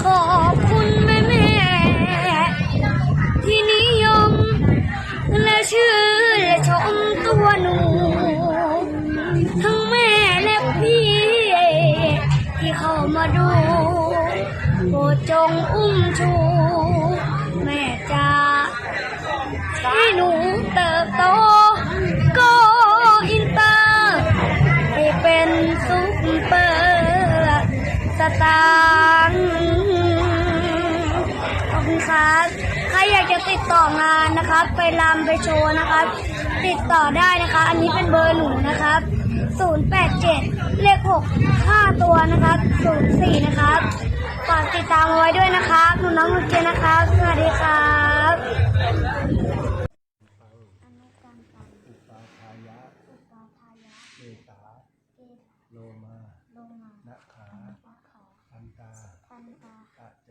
ขอบคุณแม่แม่ที่นิยม และชื่อและชมตัวหนู ทั้งแม่และพี่ ที่เข้ามาดูโปรดจงอุ้มชู แม่จ๋าให้หนูเติบโตก็อินเตอร์ให้เป็นซุปเปอร์สตาร์ อบคุณครับ ใครอยากจะติดต่องานนะครับ ไปรำไปโชว์นะครับ ติดต่อได้นะคะ อันนี้เป็นเบอร์หนูนะครับ 087 เลข 6 5 ตัวนะครับ 04 นะครับฝากติดตามเอาไว้ด้วยนะครับ หนูน้องหนูเจนนะครับ สวัสดีครับ อนุกรรมกรรม อุปาทายะ อุปาทายะ เกตา เกส โลมา ลงมา นะขา ปะขา พันตา ทันตา ตะโจ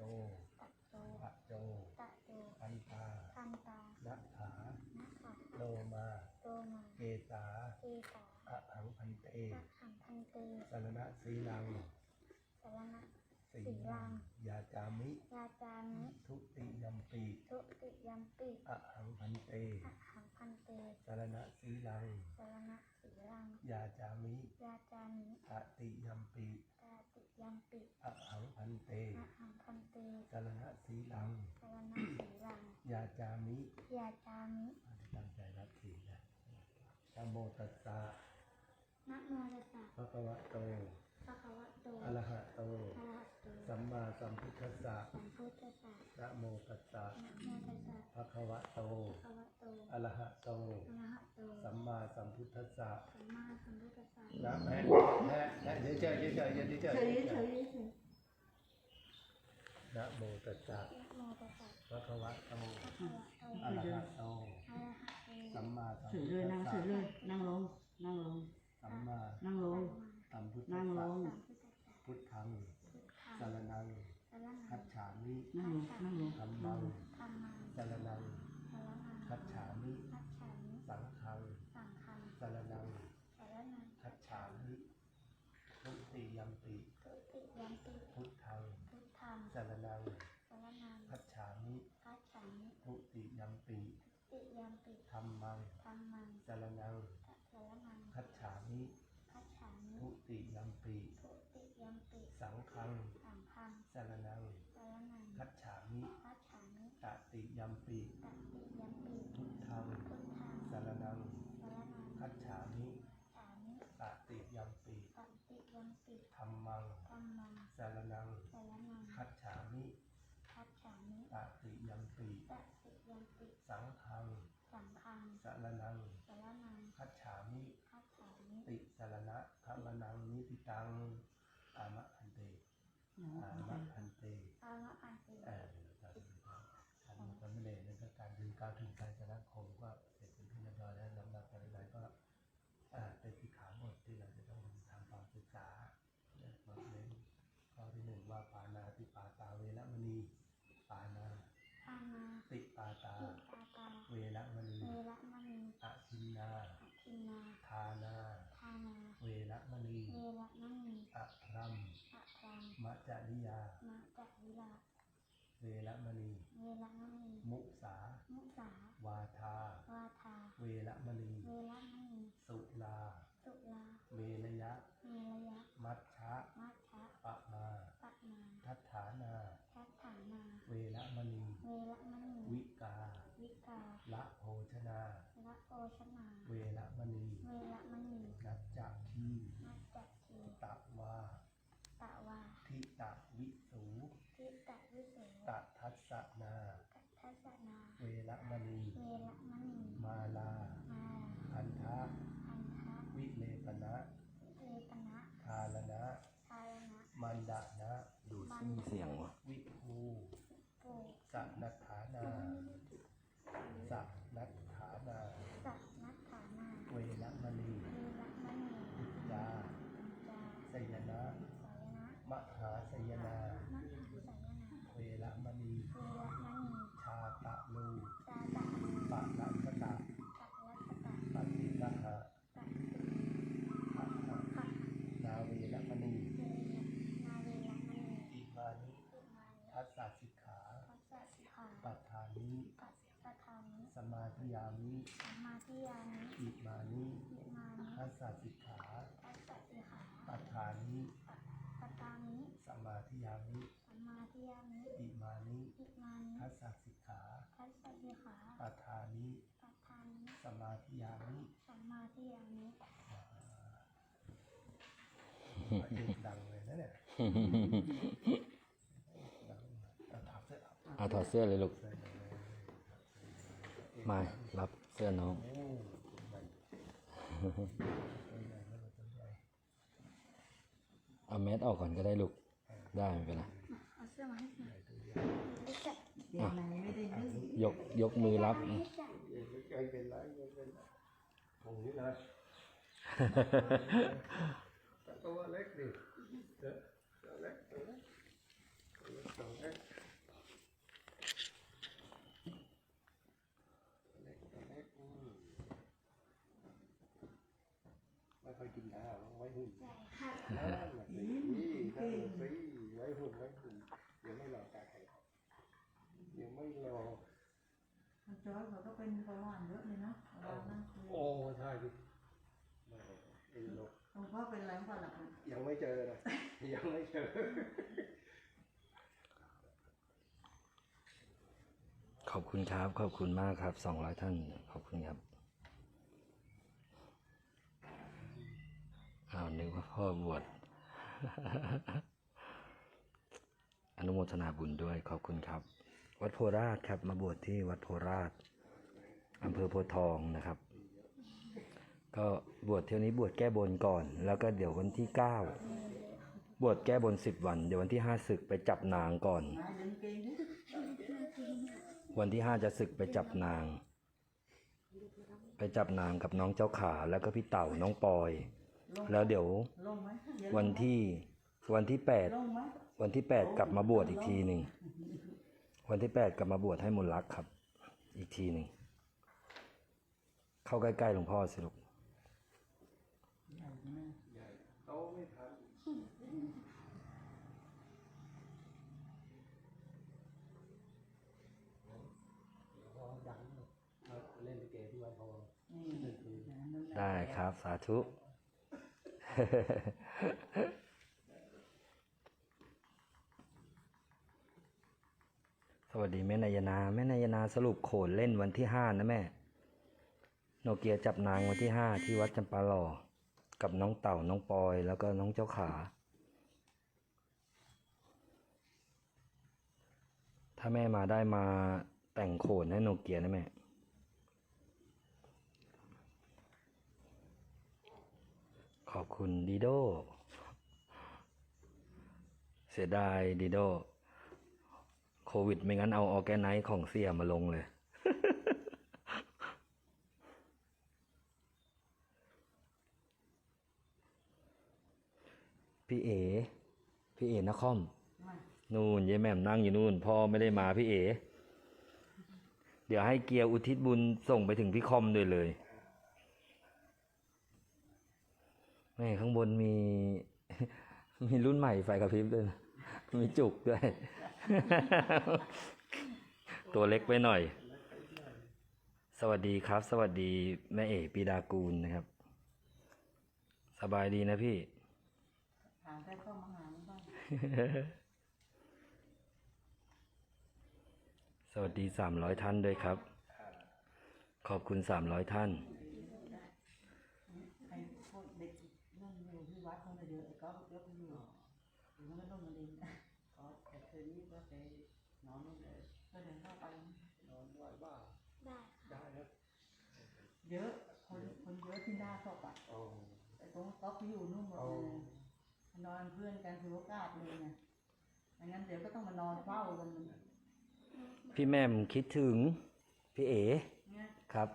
ตะโจ ปะโจ ตะโจ พันตา ทันตา นะขา นะขา โลมา โลมา เกตา เกตา อะหังพันเต อะหังพันเต สารณะสีลังสารณะสีสีลัง ยาจามิ ยาจามิ ทุติยัมปีทุติยัมปิอะหังพันเตอะหังพันเตสารณะสีลังสารณะสีลัง ยาจามิ ยาจามิตติยัมปีตาติยัมปิอะหังพันเตอะหังพันเตสารณะสีลังสารณะสีลัง ยาจามิ ยาจามิตั้งใจรับทีนะนะโมตัสสะ นะโมตัสสะภะคะวะโตภะคะวะโตอะระหะโต อะระหะโตสัมมาสัมพุทธัสสะสัมพุทธัสสะนะโมตัสสะนะโมตัสสะภะคะวะโตภะคะวะโตอะระหะโต อะระหะโตสัมมาสัมพุทธัสสะสัมมาสัมพุทธัสสะนะแม่แม่แม่เดี๋ยวเจอเดี๋ยวเจอเดี๋ยวเจอเฉยเฉยเฉยนะโมตัสสะนะโมตัสสะภะคะวะโตภะคะวะโตอะระหะโต อะระหะโต สัมมาสัมเฉพุยทเลยธันั่งสเฉสะยเลยนั่งลงนั่งลงสั มมานั่งลงสัมพุทธันั่สงลสะงสัมพุทธัสสะพุทธังพุทธังสารนังสารนัคังจฉามินั่งลงนั่งลงธัมมังธรรมังสารนัง สารนัง คัจฉามิ คัจฉามิ สังฆัง สังฆัง สารนัง สารนัง คัจฉามิทุติยัมปิ ทุติยัมปิ พุทธัง พุทธัง สารนัง สารนัง คัจฉามิ คัจฉามิ ทุติยัมปิ ติยัมปิ ธัมมัง ธรรมัง สารนัง สารนัง คัจฉามิ คัจฉามิ ทุติยัมปิ ทุติยัมปิ สังฆัง สังฆัง สารนัง สารนัง คัจฉามิ คัจฉามิ ตติยัมปิ ตติยัมปิ พุทธัง พุทธัง สารนัง สารนัง คัจฉามิ ฉามิ ตติยัมปิ ตติยัมปิ ธัมมัง ธรรมัง สารนัง สารนัง คัจฉามิ คัจฉามิ ตติยัมปิ ตติยัมปิ สังฆัง สังฆัง สารนัง สารนัง คัจฉามิ คัจฉามิ ติสารณะธรรมนังนิพิตัง อามะพันเต อามะพันเตอามะอันติเออการทำการไม่เลยนั่นก็การดึงก้าวถึงการชนะคมก็เสร็จเป็นที่เรียบร้อยแล้วลำดับต่อไปก็อ่าเป็นสิกขาบทที่เราจะต้องทำความศึกษาเนี่ยบทเน้นข้อที่หนึ่งว่าปานาติปาตาเวรมณีปานาอานาติปาตาติตาตา เวรมณี เวระมณี อทินนา อทินนา ทานา ทานา เวรมณี เวระมณี อะรัม อะรัง มัจจริยา มาจัวิลา เวรมณี เวระมณี มุสา มุสาวาทา วาทา เวรมณี เวระมณี สุลา สุลา เวรยะ เมรยะ มัชชะ มัชชะ ปะมา ปะมา ทัฏฐานา ทัฏฐานา เวรมณี เวระมณี วิกา วิกา ละโภชนา ละโอชนา เวรมณี เวระมณี นัจจที นัจจที ตะวา ตะวา ทิตะวิสู ทิตะวิโส ตะทัสสนา กัททัสสนา เวรมณี เวระมณี มาลา มา สมาธิยามิ สัมมาทิฏฐิ อิมานิ อิมานิ ทัสสะสิกขาทัสสะสิกขาปัฏฐานิปัตตานิสมาธิยามิสัมมาทิฏฐิอิมานิอิมานิทัสสะสิกขาทัสสะสิกขาปัฏฐานิปัตตานิสมาธิยามิสัมมาทิฏฐิเด็กดังเลยนะเนี่ยดังแต่ถามเสร็จเอาเอาถอดเสื้อเลยลูกเสร็จเลยมารับเสื้อน้อง เอาแมสออกก่อนก็ได้ลูก ได้ไม่เป็นไรเอาเสื้อมาให้หน่อยเดี๋ยวไหนไม่ได้ดื้อยกยกมือรับไม่เป็นไรไม่เป็นะตัวเล็กดิตัวเล็กตัวเล็กตัวเล็กตัวเล็กตัวเล็กตัวเล็กอืมไม่ค่อยกินข้าว ไว้หุ่นใช่ค่ะนั่นแหละสินั่นแหละสิไว้หุ่นไว้หุ่นเดี๋ยวไม่รอการแข่งขันเดี๋ยวไม่รอคุณจอยเขาก็เป็นเบาหวานเยอะเลยเนาะเวลานั่งคุยโอ้ใช่ดิไม่เอ็นโลหลวงพ่อเป็นอะไรก่อนล่ะคุณยังไม่เจอนะยังไม่เจอขอบคุณครับ ขอบคุณมากครับ สองร้อยท่าน ขอบคุณครับ อ้าวนึกว่าพ่อบวชอนุโมทนาบุญด้วยขอบคุณครับ วัดโพราชครับ มาบวชที่วัดโพราชอำเภอโพทองนะครับ ก็บวชเที่ยวนี้บวชแก้บนก่อน แล้วก็เดี๋ยววันที่เก้าบวชแก้บนสิบวัน เดี๋ยววันที่ห้าศึกไปจับนางก่อน วันที่ห้าจะศึกไปจับนาง ไปจับนางกับน้องเจ้าขาแล้วก็พี่เต่าน้องปอย แล้วเดี๋ยวลงไหมเดี๋ยวันที่วันที่แปดลงไหมวันที่แปดกลับมาบวชอีกทีหนึ่งวันที่แปดกลับมาบวชให้มนต์รักครับ อีกทีหนึ่งเข้าใกล้ๆหลวงพ่อสิลูกใหญ่โตไม่ทันพอดังมาเล่นลิเกที่วัดทองนี่หนึ่งคืนนั่นแหละได้ครับ สาธุ สวัสดีแม่นายนาแม่นายนาสรุปโขนเล่นวันที่ห้านะแม่ โนเกียจับนางวันที่ห้าที่วัดจำปาหล่อกับน้องเต่าน้องปอย แล้วก็น้องเจ้าขา ถ้าแม่มาได้มาแต่งโขนให้โนเกียนะแม่ ขอบคุณดีโด เสียดายดีโด โควิดไม่งั้นเอาออร์แกไนซ์ของเสียมาลงเลย พี่เอ พี่เอนครมานู่นยายแหม่มนั่งอยู่นู่น พ่อไม่ได้มาพี่เอ เดี๋ยวให้เกียร์อุทิศบุญส่งไปถึงพี่คอมด้วยเลย แม่ข้างบนมีมีรุ่นใหม่ไฟกระพริบด้วยนะมีจุกด้วย ตัวเล็กไปหน่อย สวัสดีครับ สวัสดีแม่เอ๋ปีดากูลนะครับ สบายดีนะพี่ถามได้เข้ามาหาหรือเปล่าสวัสดีสามร้อยท่านด้วยครับ ขอบคุณสามร้อยท่าน ไอ้พวกเด็กนั่นอยู่ที่วัดเขาเลยเยอะไอ้ก๊อฟยกอยู่ถึงมันก็ลงมาดินก็แต่ คืนนี้ก็ไปนอนนู่นเลยก็เดินเข้าไป นอนไหวบ้าได้ค่ะ ได้นะเยอะ คนคนเยอะที่หน้าศพอะโอ้แต่ตรงก๊อฟที่อยู่นู่นหมดโอ้เลยนอนเพื่อนกันถือโอกาสเลยไงไม่งั้นเดี๋ยวก็ต้องมานอนเฝ้ากันพี่แหม่มคิดถึง พี่เอ๋เนี่ยครับ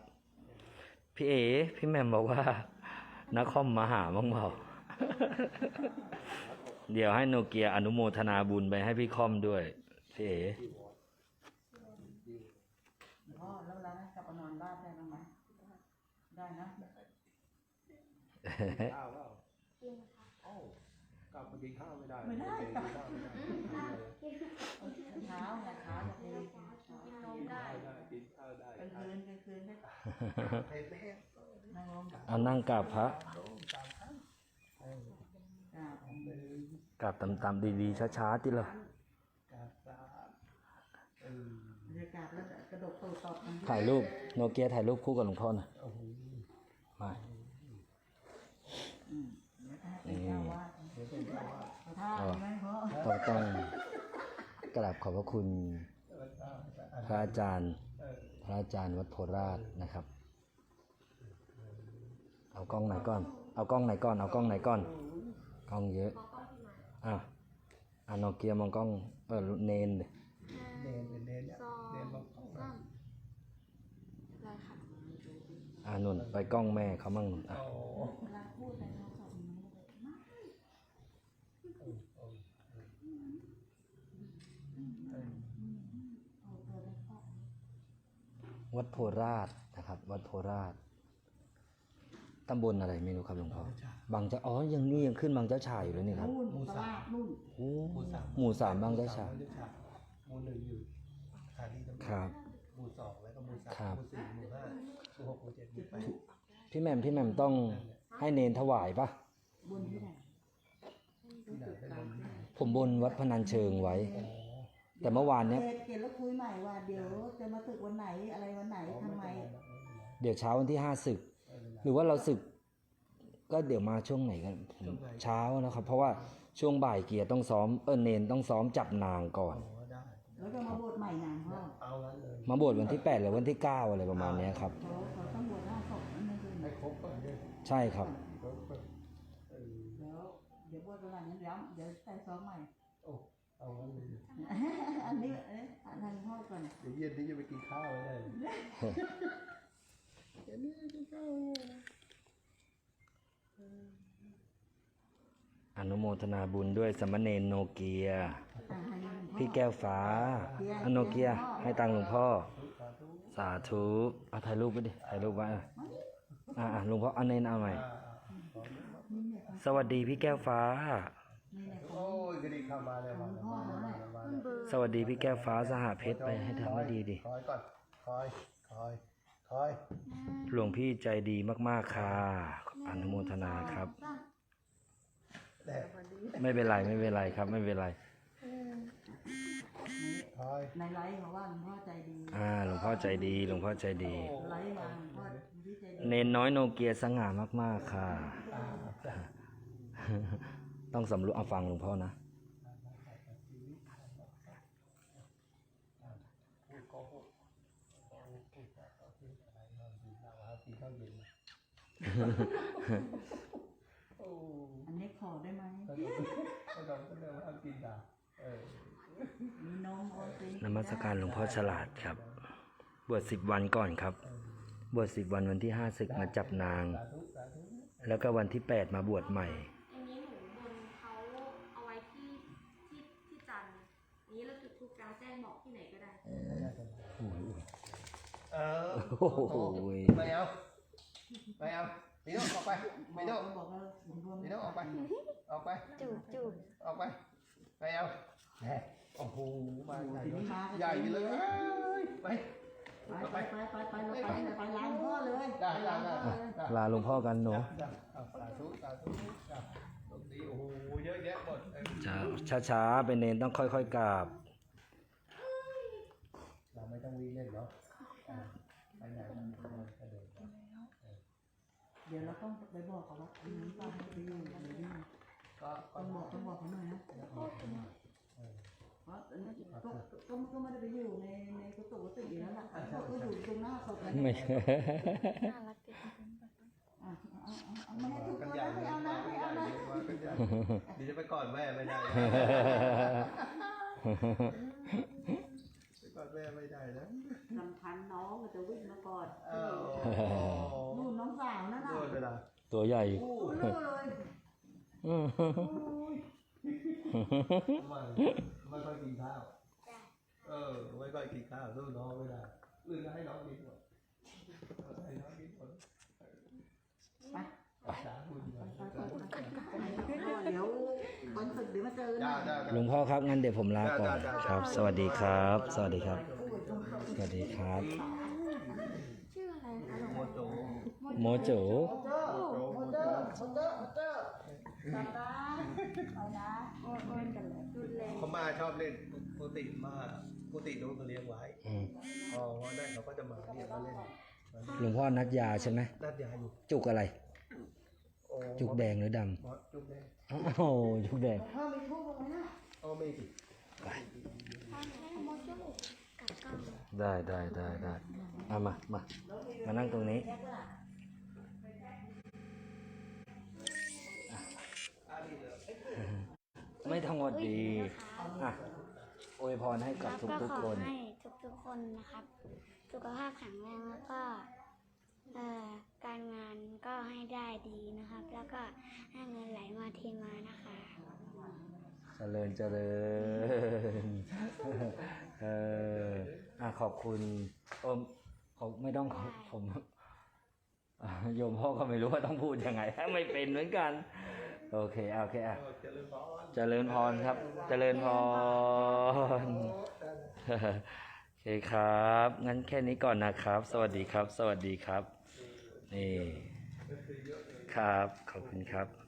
พี่เอ๋พี่แหม่มบอกว่านักคอมมาหาบ้างเปล่า เดี๋ยวให้โนเกียอนุโมทนาบุญไปให้พี่คอมด้วยพี่เอ๋ที่วอดพ่อแล้วเราให้กลับมานอนบ้านได้ไหมได้นะข้าวเปล่ากินค่ะโอ้กลับมากินข้าวไม่ได้ ไม่ได้กินข้าวไม่ได้เช้าไงเช้าจะดีกินนมได้ได้กินข้าวได้กลางข้าวคืนกลางเห็นไหมนั่งลงเอานั่งกราบพระ โดนสามครั้งเออก ราบ หนึ่ง กราบตามๆดีๆช้าๆติละกราบสามเออบรรยากาศแล้วกระดกตัวตอบมันถ่ายรูปโนเกียถ่ายรูปคู่กับหลวงพ่อหน่อยโอ้โหมาอืมเดี๋ยวถ้าเป็นเจ้าว่าเดี๋ยวเป็นเจ้าว่าเอาท่าดีไหมพ่อต้องต้องกราบขอบพระคุณแล้วก็อันพระอาจารย์เออพระอาจารย์วัดโพราชนะครับ เอากล้องไหนก่อน เอากล้องไหนก่อน เอากล้องไหนก่อน กล้องเยอะ อะอะโนเกียมองกล้องเออเนนดิเนนเป็นเนนเนี่ยสองเนนบอกเข้ามาสามได้ค่ะอะนุ่นไปกล้องแม่เขามั่งนุ่นอะโอ้โหเวลาพูดในโทรศัพท์มันไม่ได้มากเออเออเออเออเอาตัวเล็กก็วัดโพราชนะครับ วัดโพราช ตำบลอะไรไม่รู้ครับหลวงพ่อบางเจ้าอ๋อยังนี่ยังขึ้นบางเจ้าชายอยู่เลยนี่ครับนู่นตลาดนู่นโอ้หมู่สามหมู่สามบางเจ้าชายหมู่หนึ่งอยู่สถานีตำรวจครับหมู่สองแล้วก็หมู่สามครับหมู่สี่หมู่ห้าหมู่หกหมู่เจ็ดหมู่แปดพี่แหม่มพี่แหม่มต้องให้เนนถวายปะบนที่ไหนที่ไหนได้บนที่ไหนผมบนวัดพนัญเชิงไว้อ๋อแต่เมื่อวานเนี้ยเกณฑ์เกณฑ์แล้วคุยใหม่ว่าเดี๋ยวจะมาตึกวันไหนอะไรวันไหนทำไม เดี๋ยวเช้าวันที่ห้าศึก หรือว่าเราศึกก็เดี๋ยวมาช่วงไหนกันผมเช้านะครับ เพราะว่าช่วงบ่ายเกียร์ต้องซ้อมเออเนนต้องซ้อมจับนางก่อนอ๋อได้แล้วจะมาบวชใหม่นานพ่อเอางั้นเลยมาบวชวันที่ 8 หรือวันที่ 9 อะไรประมาณเนี้ยครับ เขาเขาต้องบวชหน้าศพนั่นเองให้ครบก่อนเลยใช่ครับ ครบก่อนเออแล้วเดี๋ยวบวชวันนั้นย้ำเดี๋ยวใส่ซ้อมใหม่ โอ้เอางั้นเลยอันนี้เอ๊ะอันนั้นพ่อก่อนเดี๋ยวเย็นนี้จะไปกินข้าวเลย เดี๋ยวนี้กินข้าวเลยนะอนุโมทนาบุญด้วยสมณเณรโนเกียอะให้หลวงพ่อพี่แก้วฟ้าอโนเกีย ให้ตังค์หลวงพ่อสาธุสาธุเอาถ่ายรูปไปดิ ถ่ายรูปไว้อะอะอะหลวงพ่อเอาเนนเอาใหม่อ่าอ่าขอสวัสดีพี่แก้วฟ้านี่แหละโอ้ยก็ดีเข้ามาเลยมาแล้วมาแล้วมาแล้วมาแล้วสวัสดีพี่แก้วฟ้าสหเพชรไปให้ทำให้ดีดิ คอยก่อน คอย คอย คอยหลวงพี่ใจดีมาก ๆ ค่ะ อนุโมทนาครับ แดดไม่เป็นไรไม่เป็นไรครับ ไม่เป็นไรคอยในไลฟ์เขาว่าหลวงพ่อใจดีอ่า หลวงพ่อใจดี หลวงพ่อใจดี ไลฟ์มาหลวงพ่อที่ใจดีเนนน้อยโนเกียสง่ามาก ๆ ค่ะ อ่าจ้ะต้องสำรวจเอาฟังหลวงพ่อนะ พูดโกหกโกหกพูดแบบเอาที่อะไรเรากินข้าวหากินข้าวเย็น โอ้อันนี้ขอได้ไหมก็ต้องก็ต้องก็ต้องเอากินด่าเออมีนมโอตินมัสการหลวงพ่อฉลาดครับ บวชสิบวันก่อนครับ บวชสิบวันวันที่ห้าศึกมาจับนาง สาธุสาธุแล้วก็วันที่แปดมาบวชใหม่ อันนี้หนูบนเขาเอาไว้ที่ที่ที่จันทร์อันนี้เราจุดทูปกลางแจ้งบอกที่ไหนก็ได้ เออโอ้โหไม่เอา ไม่เอาพี่น้องออกไปพี่น้องเขาบอกว่าหลวงพ่อพี่น้องออกไป ออกไป จูบจูบออกไปไม่เอาแหมโอ้โห มาใหญ่ทีนี้มาใหญ่เลย ไป ไปไปไปไปไปเราไปไปร้านพ่อเลยได้ไปได้ร้านได้พ่อเลยได้ลาหลวงพ่อกันหนูได้เอาสาธุสาธุจ้ะตรงนี้โอ้โห เยอะแยะหมดเออช้าช้าๆเป็นเนนต้องค่อยๆกราบ เราไม่ต้องวิ่งเล่นเนาะอ่าไปไหนมันก็กระโดด เดี๋ยวเราต้องไปบอกเขาว่าอันนี้ป้าให้ไปอยู่เดี๋ยวนี้ก็ก็ต้องบอกต้องบอกเขาหน่อยนะเพราะก็ก็ก็ไม่ได้ไปอยู่ในในกุฏิกุฏิอยู่แล้วล่ะเขาก็อยู่ตรงหน้าศพนั่นแหไม่ละน่ารักดีอะเอาเอาเอาไม่ให้ทุกกันคนนะไม่เอานะไม่เอานะดีจะไปก่อนแม่ไม่ได้ไปก่อนแม่ไม่ได้นะสำคัญน้องจะวิ่งมาก่อน ตัวใหญ่เลยไม่ไม่ค่อยกินข้าว เออ ไม่ค่อยกินข้าวสู้น้องไม่ได้หรือให้น้องกินหมดให้น้องกินหมดไปเดี๋ยววันศุกร์เดี๋ยวมาเจอหลวงพ่อครับงั้นเดี๋ยวผมลาก่อนครับ สวัสดีครับ สวัสดีครับ สวัสดีครับชื่ออะไรคะโมโจเจ้าโมเดอร์โมเดอร์โมเดอร์ ตาตาเอานะโอ้โอ้กันเลยรุนแรงเขามาชอบเล่นปกติมาปกตินู้นเขาเลี้ยงไว้อืมพอวันนั้นเขาก็จะมาเรียกมาเล่นมาเล่นหลวงพ่อนัดยาใช่ไหมนัดยาอยู่จุกอะไร โอ้จุกแดงหรือดหมอจุกแดงำอ้าวจุกแดงถ้ามีทุกข์ไหมนะอ๋อไม่ติดได้ได้ได้ได้เอามามา มานั่งตรงนี้ ไม่ทั้งหมดดีอะอวยพรให้กับครับทุกก็ทุกขๆอคนให้ทุกๆคนนะครับ สุขภาพแข็งแรงแล้วก็เอ่อการงานก็ให้ได้ดีนะครับ แล้วก็ให้เงินไหลมาเทมานะคะเจริญเจริญเอออะขอบคุณโอมเขาไม่ต้องขอบผมอะโยมพ่อก็ไม่รู้ว่าต้องพูดยังไงไม่เป็นเหมือนกัน โอเคอะโอเคอะเจริญพรเจริญพรครับ เจริญพรโอเคครับ งั้นแค่นี้ก่อนนะครับ สวัสดีครับ สวัสดีครับ นี่ ครับ ขอบคุณครับ